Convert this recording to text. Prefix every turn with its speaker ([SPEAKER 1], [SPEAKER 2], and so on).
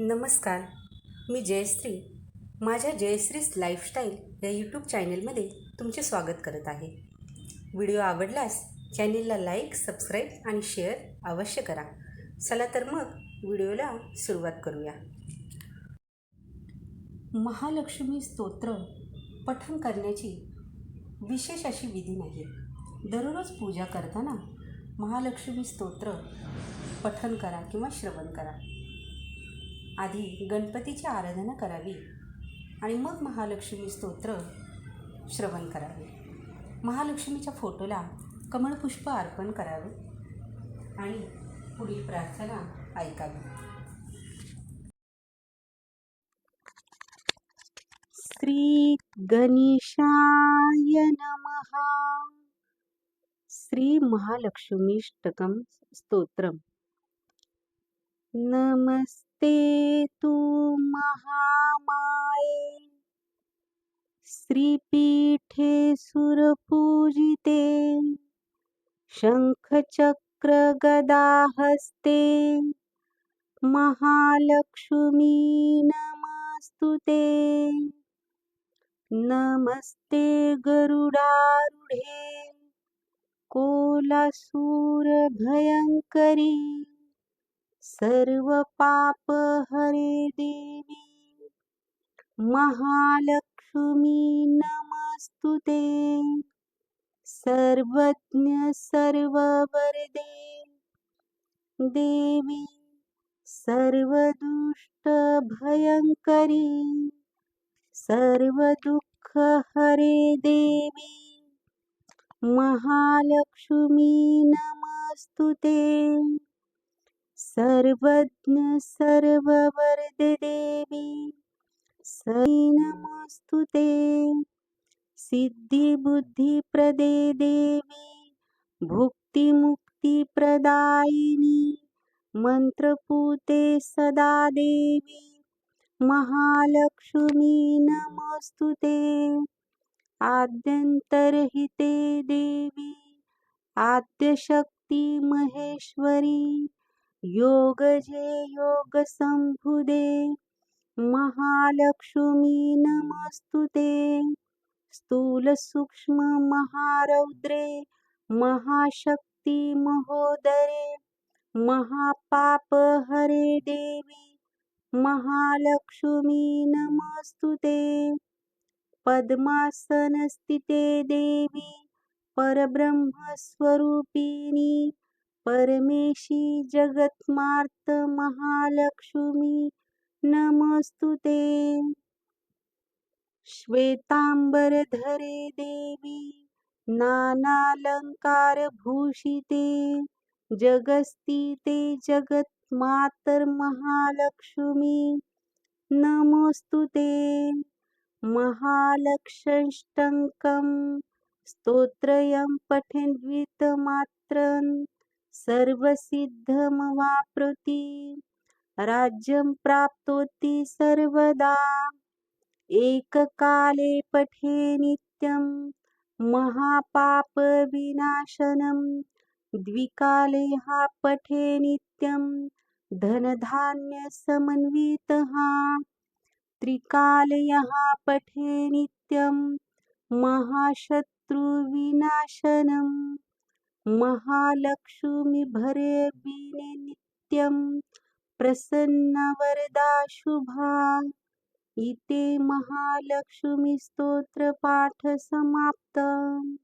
[SPEAKER 1] नमस्कार मी जयश्री. माझ्या जयश्रीज लाईफस्टाईल या यूट्यूब चॅनलमध्ये तुमचे स्वागत करत आहे. व्हिडिओ आवडल्यास चॅनेलला लाईक सबस्क्राईब आणि शेअर अवश्य करा. चला तर मग व्हिडिओला सुरुवात करूया. महालक्ष्मी स्तोत्र पठण करण्याची विशेष अशी विधी नाही दररोज पूजा करताना महालक्ष्मी स्तोत्र पठण करा किंवा श्रवण करा. आधी गणपतीची आराधना करावी आणि मग महालक्ष्मी स्तोत्र श्रवण करावे. महालक्ष्मीच्या फोटोला कमळपुष्प अर्पण करावे आणि पुढील प्रार्थना ऐकावी. श्री गणेशाय नमः. श्री महालक्ष्मीष्टकं स्तोत्रम्. नमस्ते तु महामाये श्रीपीठे सुरपूजिते. शङ्खचक्रगदाहस्ते. महालक्ष्मी नमस्तु ते नमस्ते गरुडारूढे. कोलासूरभयङ्करी. सर्व पाप हरे देवी. महालक्ष्मी नमस्तु ते. सर्वज्ञ सर्ववरदे. देवी सर्वदुष्ट भयंकरी. सर्व दुःख हरे देवी. महालक्ष्मी नमस्तु ते. सर्वज्ञ सर्ववरदे देवी सई नमस्तु ते। सिद्धिबुद्धिप्रदे देवी भुक्तिमुक्तिप्रदायिनी मन्त्रपूते सदा देवी। महालक्ष्मी नमस्तु ते। आद्यन्तर्हिते देवी आद्यशक्ती महेश्वरी। योगजे संभुदे महालक्ष्मी नमस्तुते। स्थूल सूक्ष्म स्थूलसूक्ष्ममहारौद्रे महाशक्ती महोदरे महापापहरे देवी महालक्ष्मी नमस्तुते। पद्मासनस्थिते देवी परब्रह्मस्वरूपिणी परमेशी जगत्मार्त महालक्ष्मी. नमस्तु ते. श्वेतांबरधरे देवी. नानालङ्कारभूषिते जगस्तिते जगन्मातर्महालक्ष्मी नमोऽस्तु ते. महालक्ष्यष्टकं स्तोत्रयं पठेद्वितमात्रं सर्वसिद्धमवाप्नोति राज्यं प्राप्नोति सर्वदा। एककाले पठे नित्यं। महापापविनाशनं। द्विकाले हा पठे नित्यं। धनधान्यसमन्वितः त्रिकालयः पठे नित्यं। महाशत्रुविनाशनं महालक्ष्मीभरे बिने नित्यं प्रसन्नवरदा शुभा। इते महालक्ष्मीस्तोत्रपाठ समाप्तम्।